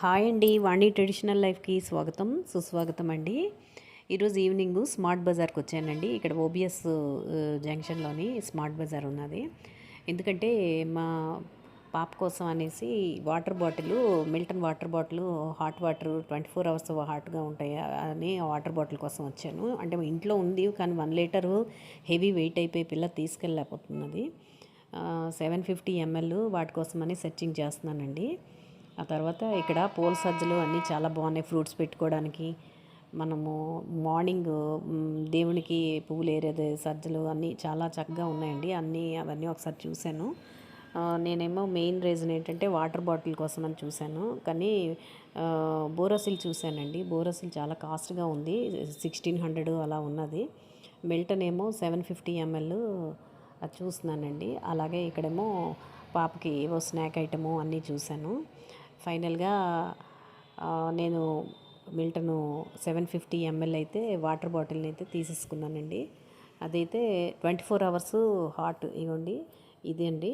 Hi అండి వాణి traditional లైఫ్కి స్వాగతం సుస్వాగతం అండి. ఈరోజు ఈవినింగ్ స్మార్ట్ బజార్కి వచ్చానండి. ఇక్కడ ఓబిఎస్ జంక్షన్లోని స్మార్ట్ బజార్ ఉన్నది. ఎందుకంటే మా పాప కోసం అనేసి water bottle Milton water bottle hot water twenty four hours హాట్గా ఉంటాయి అని వాటర్ బాటిల్ కోసం వచ్చాను. అంటే మా ఇంట్లో ఉంది కానీ వన్ లీటరు హెవీ వెయిట్ అయిపోయి పిల్ల తీసుకెళ్ళలేకపోతున్నది. సెవెన్ ఫిఫ్టీ ఎంఎల్ వాటి కోసమని సెర్చింగ్ చేస్తున్నానండి. ఆ తర్వాత ఇక్కడ పూల సజ్జలు అన్నీ చాలా బాగున్నాయి ఫ్రూట్స్ పెట్టుకోవడానికి. మనము మార్నింగ్ దేవునికి పువ్వులు ఏరేది సజ్జలు అన్నీ చాలా చక్కగా ఉన్నాయండి. అన్నీ అవన్నీ ఒకసారి చూశాను. నేనేమో మెయిన్ రీజన్ ఏంటంటే వాటర్ బాటిల్ కోసం అని చూశాను. కానీ బోరసిల్ చూశానండి. బోరసిల్ చాలా కాస్ట్గా ఉంది. సిక్స్టీన్ హండ్రెడ్ అలా ఉన్నది. మిల్టన్ ఏమో సెవెన్ ఫిఫ్టీ ఎంఎల్ అది చూస్తున్నానండి. అలాగే ఇక్కడేమో పాపకి ఏవో స్నాక్ ఐటము అన్నీ చూశాను. ఫైనల్గా నేను మిల్టను సెవెన్ ఫిఫ్టీ ఎంఎల్ అయితే వాటర్ బాటిల్ని అయితే తీసేసుకున్నానండి. అదైతే ట్వంటీ ఫోర్ అవర్స్ హాట్ ఇవ్వండి ఇది అండి.